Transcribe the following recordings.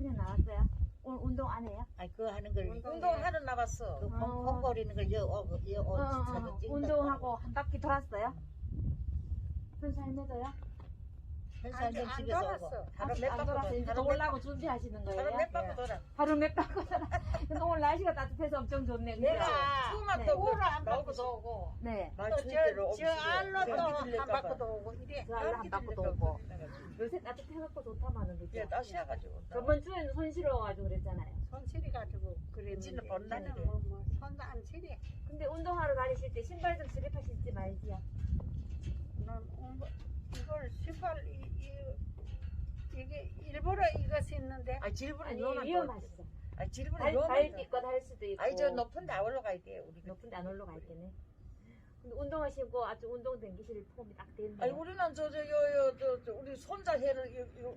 그냥 나왔어요? 오늘 운동 안 해요? 아니 그거 하는 걸 운동- 운동하러 나왔어. 그 어. 콩- 콩거리는 걸여여 어, 어, 어. 운동하고 한 바퀴 돌았어요? 현사 안, 좀안 집에서 돌았어. 오고 하루 아직 몇안 바퀴 돌았어요. 이제 하루 몇 돌라고 준비하시는 거예요? 하루 몇 바퀴 돌아. 하루 몇 바퀴 돌아. 근데 오늘 날씨가 따뜻해서 엄청 좋네. 그죠? 내가 추우면 네. 또 오라 바퀴 도 오고. 네. 또저저 알로 또 한. 바퀴 오고 이래. 저 알로 한 바퀴 돌고. 요새 따뜻해갖고 좋다마는 그죠? 예, 따시해가지고. 저번 주에는 손 실어가지고 그랬잖아요. 손 시리 가지고 그랬는데. 본다는 이제는 뭐, 뭐, 손도 안 시리. 근데 운동하러 다니실 때 신발 좀 슬립하실지 말지요. 난 온- 이걸 신발 이, 이, 이게 일부러 이거 신는데 아 질문에 아니 위험하시죠. 아달 딛고 달 수도 있고. 아니 저 높은 데 올라가야 돼 우리 높은 데 안 올라가 있겠네. 근데 운동하시고 아주 운동 댕기실 폼이 딱 됐네요. 아니 우리는 저 저 요요저 우리 손자 해를 이거 이거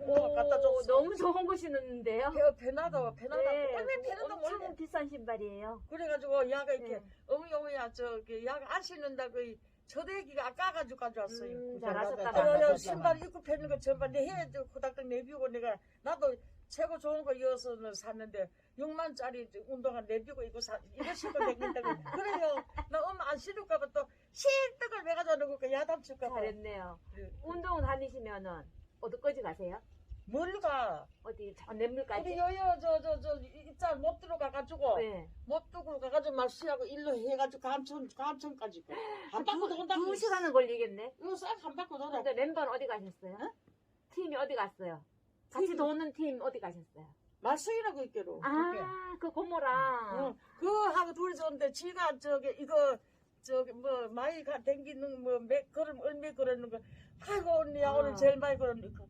오, 온 갖다 줬어. 너무 좋은 거 신었는데요. 배 배나다 배나다. 네, 왜 배나도 엄청 몰래. 비싼 신발이에요. 그래가지고 야가 이렇게 네. 어머니 어머니야 저기 야가 안 신는다고 이 저대기가 까가지고 가져왔어요. 음, 잘 잘하셨다. 신발 입고 펴는 거 전반 내 해, 저 고닥닥 내비우고 내가 나도 최고 좋은 거 이어서는 샀는데 6만짜리 운동화 내비고 이거 사 이거 신고 다닌다고 그래요. 나 엄마 안 신을까봐 또 실떡을 매가지고 놓고 야담 줄까봐. 잘했네요. 그래. 운동 다니시면은 어디까지 가세요? 멀리 가. 어디 저 우리 냇물까지? 여여 저저저 입장 못 들어가가지고 네. 못 두고 가가지고 말씨하고 일로 해가지고 감천 감천까지 가. 한 바퀴 돈다고. 두 시간은 걸리겠네. 이거 싹한 바퀴 돌아. 근데 멤버는 어디 가셨어요? 팀이 어디 갔어요? 같이 팀이- 도는 팀 어디 가셨어요? 말씀이라고 있기로. 아, 그 고모랑. 응. 그 하고 둘이서 오는데 지가 저기 이거 저기 뭐 많이 가 댕기는 뭐몇 걸음 얼마 걸었는 거 아이고 언니야 아. 오늘 제일 많이 걸었니까